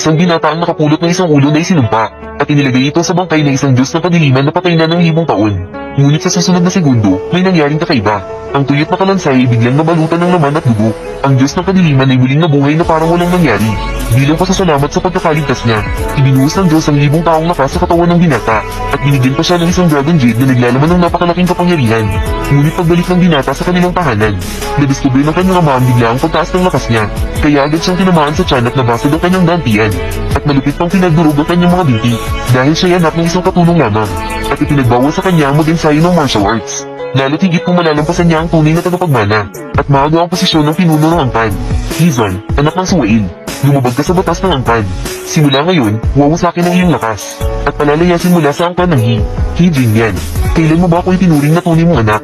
Isang binata ang nakapulot ng isang ulo na isinumpa, at inilagay ito sa bangkay ng isang Diyos na kadiliman na patay na ng libong taon. Ngunit sa susunod na segundo, may nangyaring kakaiba. Ang tuyot na kalansay ay biglang nabalutan ng laman at dugo. Ang Diyos ng kadiliman ay muling nabuhay na parang walang nangyari. Bilang pasasalamat sa pagkakaligtas niya, ibinuhos ng Diyos ang libong taong lakas sa katawan ng binata, at binigyan pa siya ng isang dragon jade na naglalaman ng napakalaking kapangyarihan. Ngunit pagbalik ng binata sa kanilang tahanan, nadiskubre ng kanyang ama ang bigla ang pagtaas ng lakas niya, kaya agad siyang tinamaan sa tiyan at nabasag ang kanyang dantian, at malupit pang pinagdurog ang kanyang mga binti, dahil siya anak ng isang katulong lamang, at ipinagbawal sa kanya mag-ensayo ng martial arts. Lalo't higit kung malalampasan niya ang tunay na tagapagmana, at maaga ang posisyon ng pinuno ng angkan. Hizon, anak ng Suwail, lumabag ka sa batas ng angkan. Simula ngayon, wawasakin ang iyong lakas, at palalayasin mula sa angkan ng Hi. Hijin yan. Kailan mo ba ako itinuring na tunay mong anak?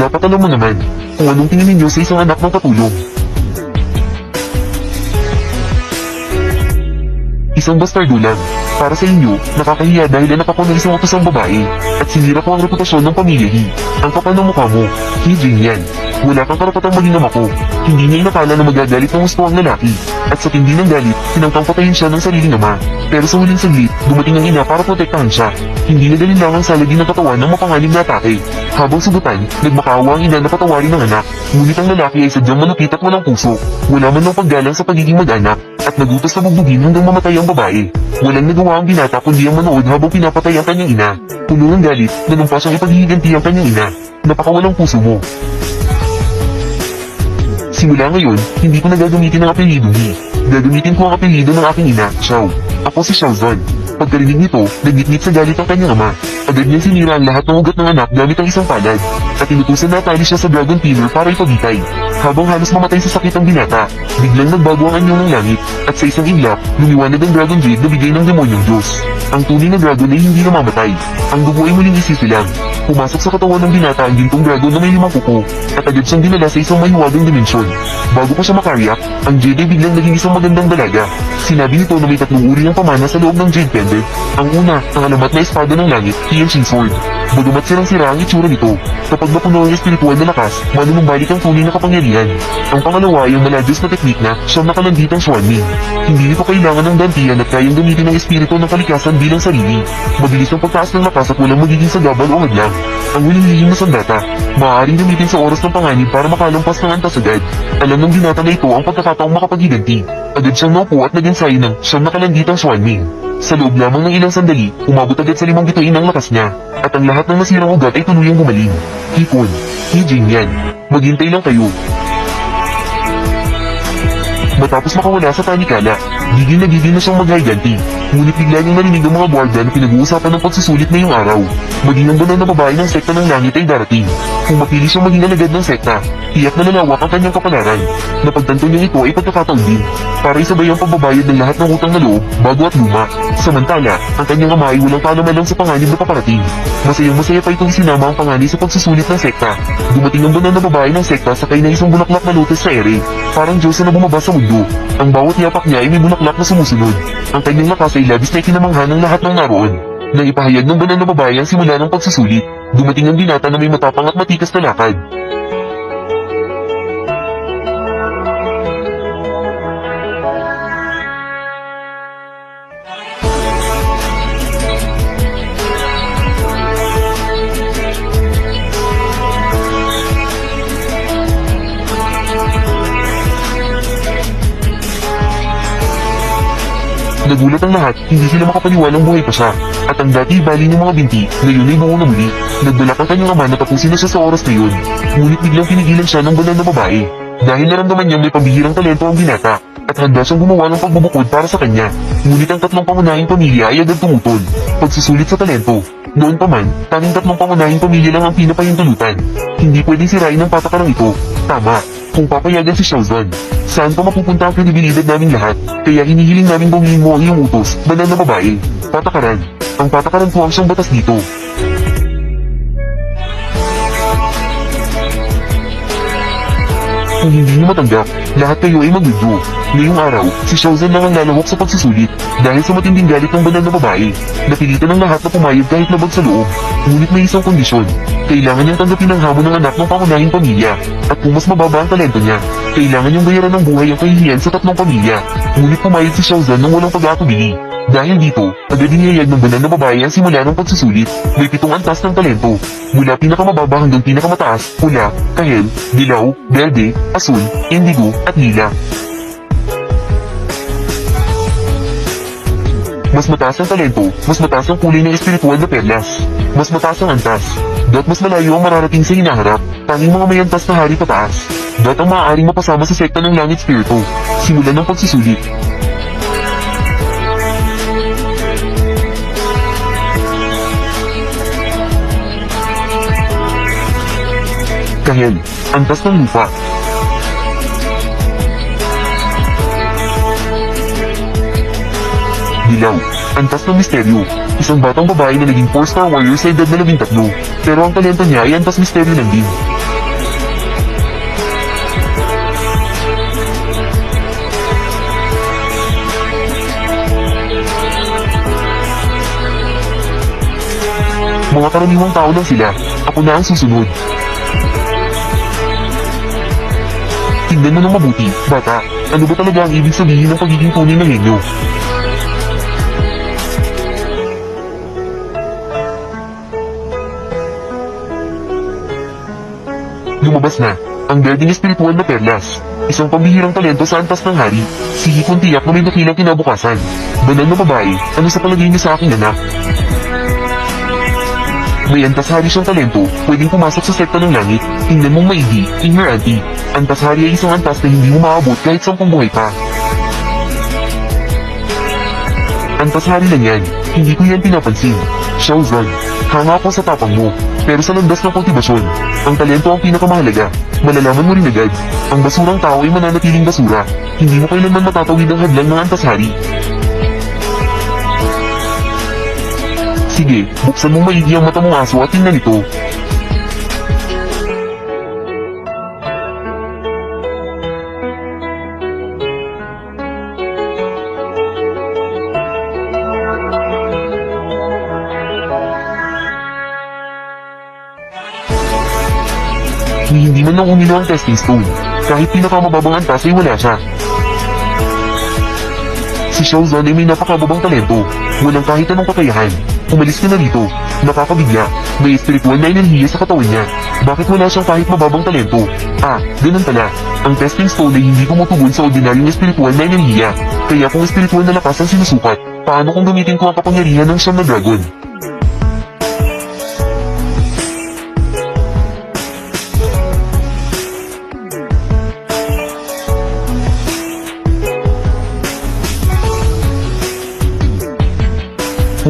Dapat alam mo naman, kung anong tingin ninyo sa isang anak ng katulong. Isang bastardo lang. Para sa inyo, nakakahiya dahil anak ako ng isang utosang babae at sinira ko ang reputasyon ng pamilya Hi. Ang kapal ng mukha mo, Hi Jin yan. Wala kang karapatang maging ama ko. Hindi niya inakala na magagalit ng gusto ang lalaki. At sa tindi ng galit, tinangkang patayin siya ng sariling ama. Pero sa huling saglit, dumating ang ina para protektahan siya. Hindi na dalin lang ang salagi ng katawan ng mapangalim na atake. Habang sugutan, nagmakaawa ang ina na patawarin ng anak. Ngunit ang lalaki ay sadyang malupit at walang puso. Wala man ng paggalang sa pagiging mag-anak at nagutos na bugbugin hanggang mamatay ang babae. Walang nagawa ang binata kundi ang manood habang pinapatay ang kanyang ina. Puno ng galit, nanumpa siyang ipaghihiganti ang kanyang ina. Napakawalang puso mo. Simula ngayon, hindi ko na gagamitin ang apelyido ni. Gagamitin ko ang apelyido ng aking ina, Xiao. Ako si Xiao Zon. Pagkarinig nito, nagngit sa galit ang kanyang ama. Agad niyang sinira ang lahat ng ugat ng anak gamit ang isang palad. At inutusan na tali siya sa Dragon Pillar para ipagitay. Habang halos mamatay sa sakit ang binata, biglang nagbago ang anyo ng langit, at sa isang iglap, lumiwanag ang Dragon Jade na bigay ng demonyong Diyos. Ang tunay na dragon ay hindi namamatay. Ang dugo ay muling isisilang. Pumasok sa katawan ng binata ang gintong dragon na may limang kuko, at agad siyang dinala sa isang mahiwagang dimensyon. Bago pa siya makariyak, ang ay biglang naging isang magandang dalaga. Sinabi nito na may tatlong uri ng pamana sa loob ng Jade Pendant. Ang una, ang alamat na espada ng langit, Tianjin Sword. Bagamat sirang sira ang itsura nito, kapag napuno ang espiritual na lakas, manunumbalik ang tunay na kapangyarihan. Ang pangalawa ay ang maladyos na teknik na siyang nakalanditang Swanming. Hindi nito kailangan ng dantian at kayang gamitin ng espiritu ng kalikasan bilang sarili. Mabilis ang pagtaas ng lakas at walang magiging sagabal o hadlang. Ang huling lihim na sandata, maaaring gamitin sa oras ng panganib para makalampas ng antas agad. Alam ng binata na ito ang pagkakataong makapaghiganti. Agad siyang naupo at nag-ensayo ng siyang nakalanditang Swanming. Sa loob lamang ng ilang sandali, umabot agad sa limang bituin ang lakas niya, at ang lahat ng nasirang ugat ay tuluyang gumaling. Hipon, Hijin yan. Maghintay lang kayo. Matapos makawala sa panikala, gigil na gigil na siyang maghiganti. Ngunit bigla niyang narinig ang mga gwarda na pinag-uusapan ng pagsusulit ngayong araw. Maging ang banal na babae ng sekta ng langit ay darating. Kung mapili siyang maging alagad ng sekta, tiyak na lalawak ang kanyang kapalaran. Napagtanto niya ito ay pagkakataon din, para isabay ang pagbabayad ng lahat ng utang na loob, bago at luma. Samantala, ang kanyang ama ay walang paalamalang sa panganib na paparating. Masayang masaya pa itong sinama ang panganib sa pagsusulit ng sekta. Dumating ang banal na babae ng sekta sakay na isang bulaklak na lotus sa ere, parang Diyos na bumaba sa mundo. Ang bawat yapak niya ay may bulaklak na sumusunod. Ang kanyang lakas ay labis na ikinamangha ng lahat ng naroon. Nang ipahayag ng banal na babae ang simula ng pagsusulit, dumating ang binata na may matapang at matikas na lakad. Nagulat ang lahat, hindi sila makapaniwalang buhay pa siya. At ang dati bali ng mga binti, ngayon ay buo na muli. Nagbalak ang kanyang ama na tapusin na siya sa oras na yun. Ngunit biglang pinigilan siya ng banal na babae. Dahil naramdaman niyang may pambihirang talento ang binata, at handa siyang gumawa ng pagbubukod para sa kanya. Ngunit ang tatlong pangunahing pamilya ay agad tumutol. Pagsusulit sa talento. Noon pa man, tanging tatlong pangunahing pamilya lang ang pinapahintulutan. Hindi pwedeng sirain ang patakarang ito. Tama, kung papayagan si Xiaozan. Saan pa mapupunta ang kredibilidad naming lahat? Kaya hinihiling namin bangin mo ang iyong utos, banal na babae. Patakaran. Ang patakaran po ang siyang batas dito. Kung hindi niyo matanggap, lahat kayo ay mag-withdraw. Ngayong araw, si Xiaozhen lang ang lalawak sa pagsusulit dahil sa matinding galit ng banal na babae. Napilitan ng lahat na pumayag kahit labag sa loob. Ngunit may isang kondisyon. Kailangan niyang tanggapin ang hamon ng anak ng pangunahing pamilya. At kung mas mababa ang talento niya, kailangan niyang bayaran ng buhay ang kahihiyan sa tatlong pamilya. Ngunit pumayag si Xiaozhen nang walang pag-aatubili. Dahil dito, agad iniyayag ng banal na babae ang simula ng pagsusulit. May pitong antas ng talento. Mula pinakamababa hanggang pinakamataas, pula, kahel, dilaw, berde, asul, indigo, at lila. Mas mataas ang talento, mas mataas ang kulay ng espiritual na perlas. Mas mataas ang antas. Dot mas malayo ang mararating sa hinaharap. Tanging mga may antas na hari pataas. Dot ang maaaring mapasama sa sekta ng langit spirito. Simulan ng pagsusulit. Kahel, antas ng lupa. Dilaw, antas ng misteryo. Isang batang babae na naging 4-star warrior sa edad na labing tatlo. Pero ang talento niya ay antas misteryo lang din. Mga karaniwang tao lang sila. Ako na ang susunod. Tingnan mo ng mabuti, bata. Ano ba talaga ang ibig sabihin ng pagiging tunay na henyo? Lumabas na, ang berdeng espiritual na perlas. Isang pambihirang talento sa antas ng hari. Si Hikon tiyak na may dakilang kinabukasan. Banal na babae, ano sa palagay niya sa aking anak? May antas hari siyang talento, pwedeng pumasok sa sekta ng langit. Tingnan mong maigi, ignorante. Antas hari ay isang antas na hindi mo maabot kahit sampung buhay pa. Antas hari lang yan, hindi ko yan pinapansin. Xiaozan, hanga ako sa tapang mo, pero sa landas ng kultibasyon, ang talento ang pinakamahalaga. Malalaman mo rin agad, ang basurang tao ay mananatiling basura. Hindi mo kailanman matatawid ang hadlang ng antas hari. Sige, buksan mong maigi ang mata mong aso at tingnan ito. Man lang umino ang testing stone. Kahit pinakamababang antas ay wala siya. Si Xiaozan ay may napakababang talento. Walang kahit anong kakayahan. Umalis ka na rito. Nakakabigla. May espiritual na enerhiya sa katawan niya. Bakit wala siyang kahit mababang talento? Ah, ganun pala. Ang testing stone ay hindi tumutugon sa ordinaryong espiritual na enerhiya. Kaya kung espiritual na lakas ang sinusukat, paano kung gamitin ko ang kapangyarihan ng siyam na dragon?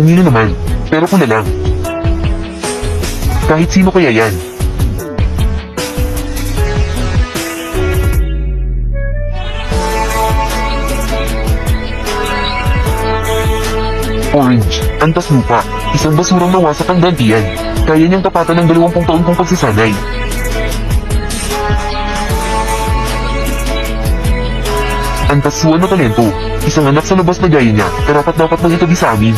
Humino naman, pero ko na lang. Kahit sino kaya yan. Orange, antas lupa, isang basurang nawasak ang gantiyan. Kaya niyang tapatan ng dalawampung taon kong pagsasanay. Antas suwan na talento, isang anak sa labas na gaya niya, karapat dapat mang itabi sa amin.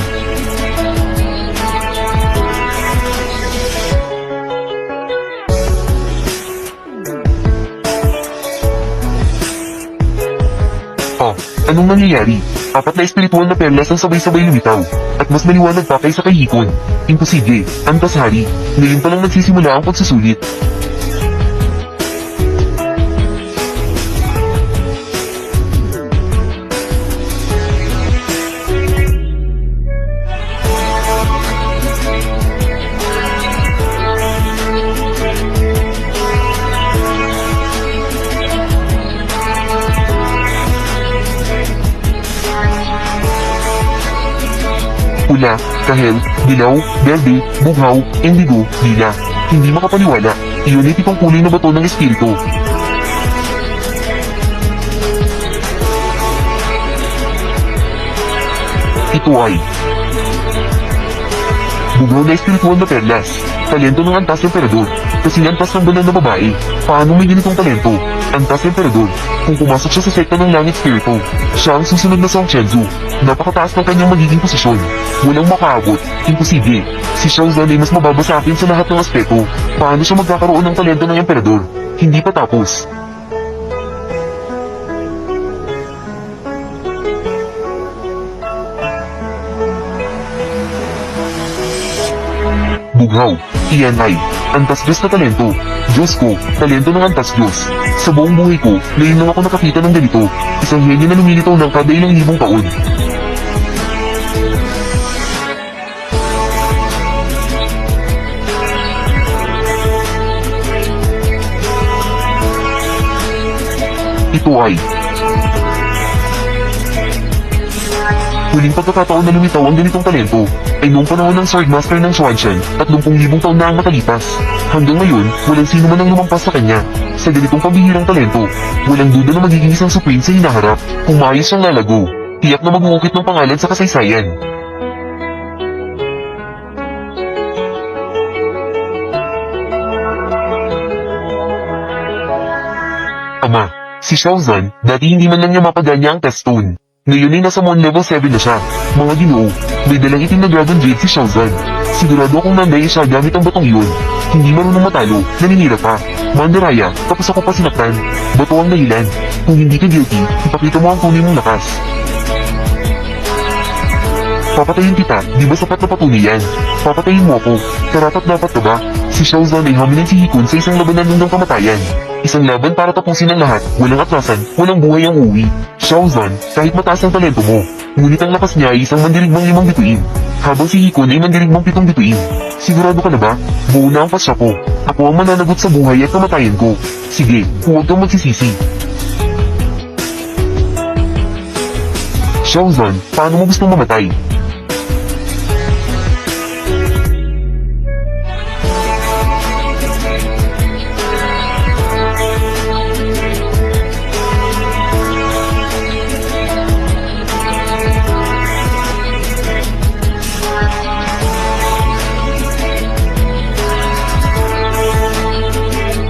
Anong nangyayari? Apat na espiritual na perlas ang sabay-sabay lumitaw. At mas maliwanag pa kaysa kay Hikon. Imposible, antas hari. Ngayon pa lang nagsisimula ang pagsusulit. Pula, kahel, dilaw, berde, bughaw, indigo, lila. Hindi makapaniwala, iyon ay tipong kulay na bato ng espiritu. Ito ay Bugaw na espiritual na perlas. Talento ng antas emperador. Kasi antas ng banal na babae. Paano may ganitong talento? Antas emperador. Kung pumasok siya sa sekta ng langit spirito, siya ang susunod na Song Chenzu. Napakataas ng kanyang magiging posisyon. Walang makaabot. Imposible. Si Xiao Zhan ay mas mababa sa akin sa lahat ng aspeto. Paano siya magkakaroon ng talento ng emperador? Hindi pa tapos. Bughaw, iyan ay, antas Diyos na talento. Diyos ko, talento ng antas Diyos. Sa buong buhay ko, ngayon lang ako nakakita ng ganito. Isang henyo na lumilitaw ng kada ilang libong taon. Ito ay Huling pagkakataon na lumitaw ang ganitong talento ay noong panahon ng Swordmaster ng at 30,000 taon na ang makalipas. Hanggang ngayon, walang sino man ang lumampas sa kanya. Sa ganitong pambihirang talento, walang duda na magiging isang supreme sa hinaharap kung maayos siyang lalago. Tiyak na magungukit ng pangalan sa kasaysayan. Ama, si Xiao Zhan, dati hindi man lang niya mapaganya ang test stone. Ngayon ay nasa Mon level 7 na siya. Mga ginoo, may dalang itim na Dragon Jade si Xiao Zhan. Sigurado akong nanday siya gamit ang batong iyon. Hindi marunong matalo, naninira pa. Mandaraya, tapos ako pa sinaktan. Bato ang dahilan. Kung hindi ka guilty, ipakita mo ang tunay mong lakas. Papatayin kita, di ba sapat na patunay yan? Papatayin mo ako, karapat dapat ka ba? Si Zhan ay hamilin si Hikun sa isang labanan hanggang kamatayan. Isang laban para tapusin ang lahat, walang atrasan, walang buhay ang uwi. Zhan, kahit mataas ang talento mo, ngunit ang lakas niya ay isang mandirigmang limang bituin. Habang si Hikun ay mandirigmang pitong bituin. Sigurado ka na ba? Buo na ang pasya ko. Ako ang mananagot sa buhay at kamatayan ko. Sige, huwag kang magsisisi. Zhan, paano mo gustong mamatay?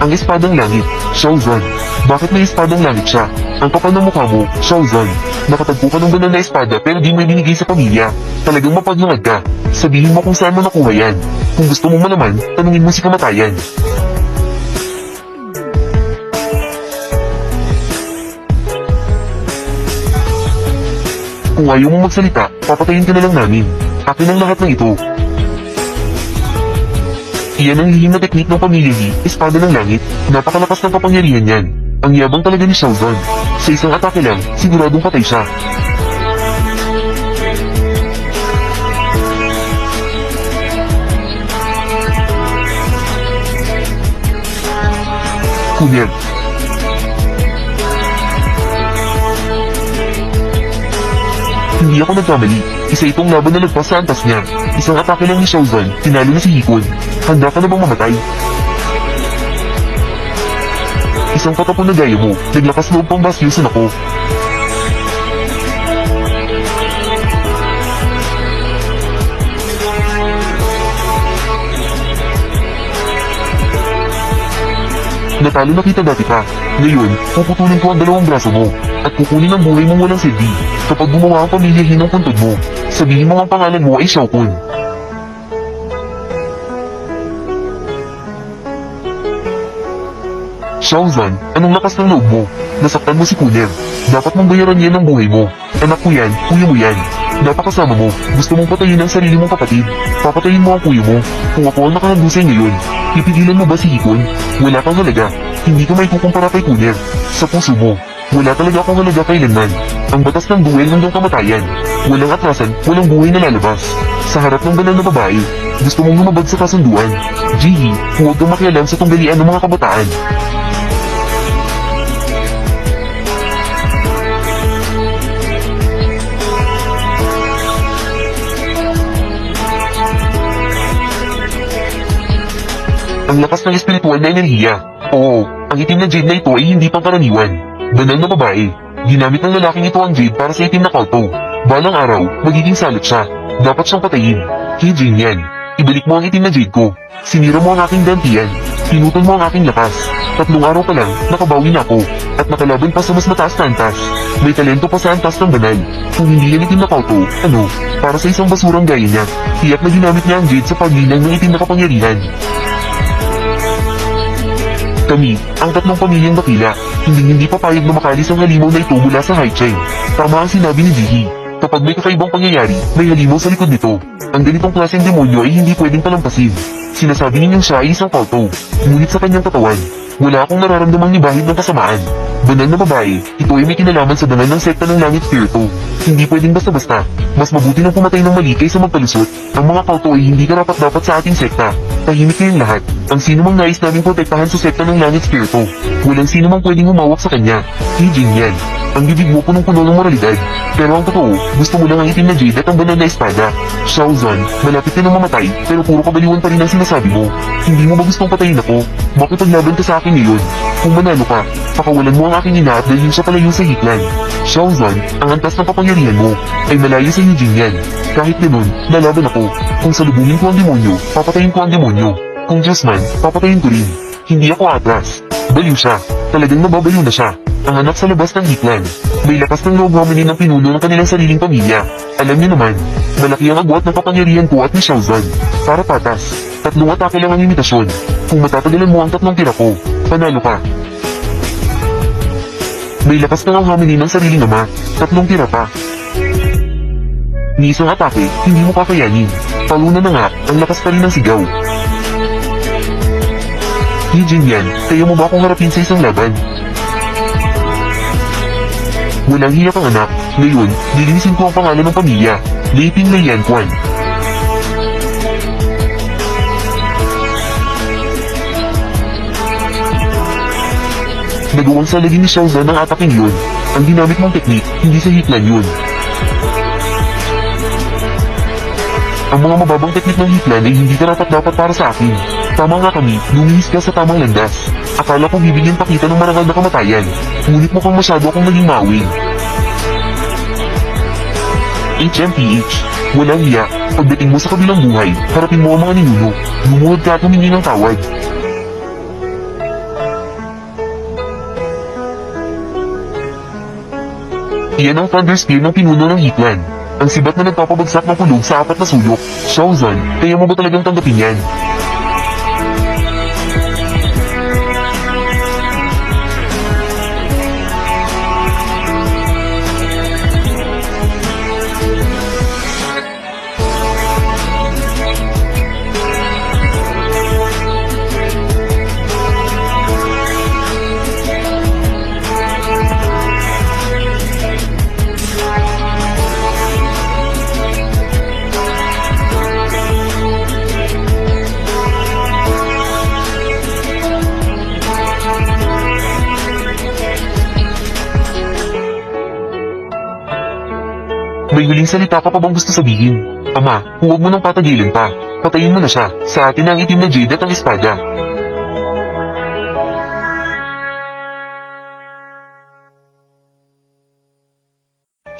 Ang espadang langit, Zhan. Bakit may espadang langit siya? Ang kapal ng mukha mo, Zhan. Nakatagpo ka ng ganun na espada pero di mo ibinigay sa pamilya. Talagang mapaglangad ka. Sabihin mo kung saan mo nakuha yan. Kung gusto mo malaman, tanungin mo si kamatayan. Kung ayaw mo magsalita, papatayin ka na lang namin. Akin ang lahat ng ito. Iyan ang lihim na teknik ng pamilya Yi, espada ng langit. Napakalakas ng kapangyarihan yan. Ang yabang talaga ni Zhan. Sa isang atake lang, siguradong patay siya. Kunyag. Hindi ako nagkamali. Isa itong laban na lagpas sa antas niya. Isang atake lang ni Xiao Zhan, tinalo na si Hikun. Handa ka na bang mamatay? Isang katapon na gaya mo, naglakas loob pang basyusan ako. Natalo na kita dati pa. Ngayon, puputulin ko ang dalawang braso mo at kukunin ang buhay mong walang silbi. Kapag gumawa ang pamilyahin ng puntod mo, sabihin mo ang pangalan mo ay Xiao Zhan, anong lakas ng loob mo? Nasaktan mo si Kuner. Dapat mong bayaran yan ng buhay mo. Anak ko yan, kuya mo yan. Napakasama mo, gusto mong patayin ang sarili mong kapatid. Papatayin mo ang kuya mo. Kung ako ang nakahandusay ngayon, pipigilan mo ba si Hikon? Wala kang halaga. Hindi ka may kukumpara kay Kuner. Sa puso mo, wala talaga akong halaga kailanman. Ang batas ng duel hanggang kamatayan. Walang atrasan, walang buhay na lalabas. Sa harap ng banal na babae, gusto mong lumabag sa kasunduan. Jihi, huwag kang makialam sa tunggalian ng mga kabataan. Ang lakas ng espiritual na enerhiya. Oo, ang itim na jade na ito ay hindi pangkaraniwan. Banal na babae. Ginamit ng lalaking ito ang jade para sa itim na kalto. Balang araw, magiging salot siya. Dapat siyang patayin. Jin yan. Ibalik mo ang itim na jade ko. Sinira mo ang aking dantian. Pinutol mo ang aking lakas. Tatlong araw pa lang, nakabawi na ako. At nakalaban pa sa mas mataas na antas. May talento pa sa antas ng banal. Kung hindi yan itim na kauto, ano, para sa isang basurang gaya niya, tiyak na ginamit niya ang jade sa paglinang ng itim na kapangyarihan. Kami, ang tatlong pamilyang bakila, hindi hindi papayag na makalis ang halimaw na ito mula sa high chain. Tama ang sinabi ni Jihi. Kapag may kakaibang pangyayari, may halimaw sa likod nito. Ang ganitong klaseng demonyo ay hindi pwedeng palampasin. Sinasabi ninyong siya ay isang kauto, ngunit sa kanyang katawan, wala akong nararamdamang nibahid ng kasamaan. Banal na babae, ito ay may kinalaman sa dangal ng sekta ng langit spirito. Hindi pwedeng basta-basta. Mas mabuti nang pumatay ng mali kaysa magpalusot. Ang mga kauto ay hindi karapat-dapat sa ating sekta. Tahimik kayong lahat. Ang sino mang nais naming protektahan sa sekta ng langit spirito. Walang sino mang pwedeng humawak sa kanya. Hijin yan. Ang bibig mo punong-puno ng moralidad. Pero ang totoo, gusto mo lang ang itim na jade at ang banal na espada. Shao Zan, malapit ka na mamatay, pero puro kabaliwan pa rin ang sinasabi mo. Hindi mo ba gustong patayin ako? Makipaglaban ka sa akin ngayon. Kung manalo ka, pakawalan mo ang aking ina at dalhin siya palayo sa hitlan. Shao Zan, ang antas ng kapangyarihan mo, ay malayo sa Eugene yan. Kahit ganun, lalaban ako. Kung salubungin ko ang demonyo, papatayin ko ang demonyo. Kung Diyos man, papatayin ko rin. Hindi ako atras. Baliw siya. Talagang nababaliw na siya. Ang anak sa labas ng hitlan. May lakas ng loob hominin ng pinuno ng kanilang sariling pamilya. Alam niyo naman, malaki ang agwat ng kapangyarihan ko at ni Shaozan. Para patas, tatlong atake lang ang imitasyon. Kung matatagalan mo ang tatlong tira ko, panalo ka. May lakas ng ang hominin ng sariling ama. Tatlong tira pa. Ni isang atake, hindi mo kakayanin. Talunan na nga, ang lakas pa rin ng sigaw. Hijin yan, kaya mo ba akong harapin sa isang laban? Walang hiya kang anak. Ngayon, lilinisin ko ang pangalan ng pamilya. Leiping na yan, Kwan. Nagawang sa lagi ni Xiaozan ang ataking yun. Ang ginamit mong teknik, hindi sa hitlan yun. Ang mga mababang teknik ng hitlan ay hindi karapat dapat para sa akin. Tama nga kami, lumihis ka sa tamang landas. Akala ko bibigyan pa kita ng marangal na kamatayan. Ngunit mukhang masyado akong naging mawing. HMPH, walang hiya. Pagdating mo sa kabilang buhay, harapin mo ang mga ninuno. Lumuhod ka at humingi ng tawad. Iyan ang Thunder Spear ng pinuno ng Hitlan. Ang sibat na nagpapabagsak ng kulog sa apat na sulok. Shaozan, kaya mo ba talagang tanggapin yan? May huling salita ka pa bang gusto sabihin? Ama, huwag mo nang patagilin pa. Patayin mo na siya. Sa atin ang itim na jade at ang espada.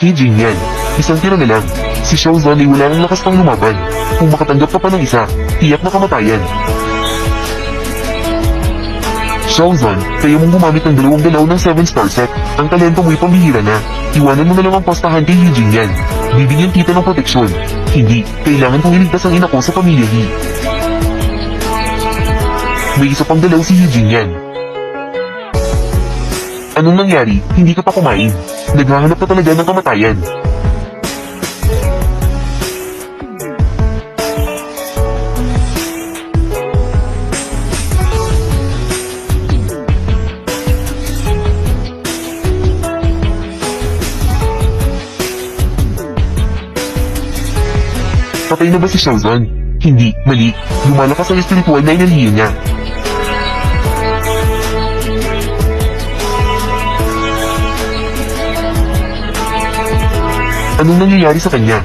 Hijin yan. Isang tira na lang. Si Xiaozan ay wala ng lakas pang lumaban. Kung makatanggap ka pa ng isa, tiyak na kamatayan. Xiaozan, kaya mong gumamit ng dalawang galaw ng 7-star set. Ang talento mo'y pambihira na. Iwanan mo na lang ang postahan kay Eugene yan. Bibigyan kita ng proteksyon. Hindi, kailangan kong iligtas ang ina ko sa pamilya ni. May isa pang galaw si Eugene yan. Anong nangyari? Hindi ka pa kumain. Naghahanap ka talaga ng kamatayan. Patay na ba si Xiaozan? Hindi, mali. Lumalakas ang espiritual na inalihin niya. Anong nangyayari sa kanya?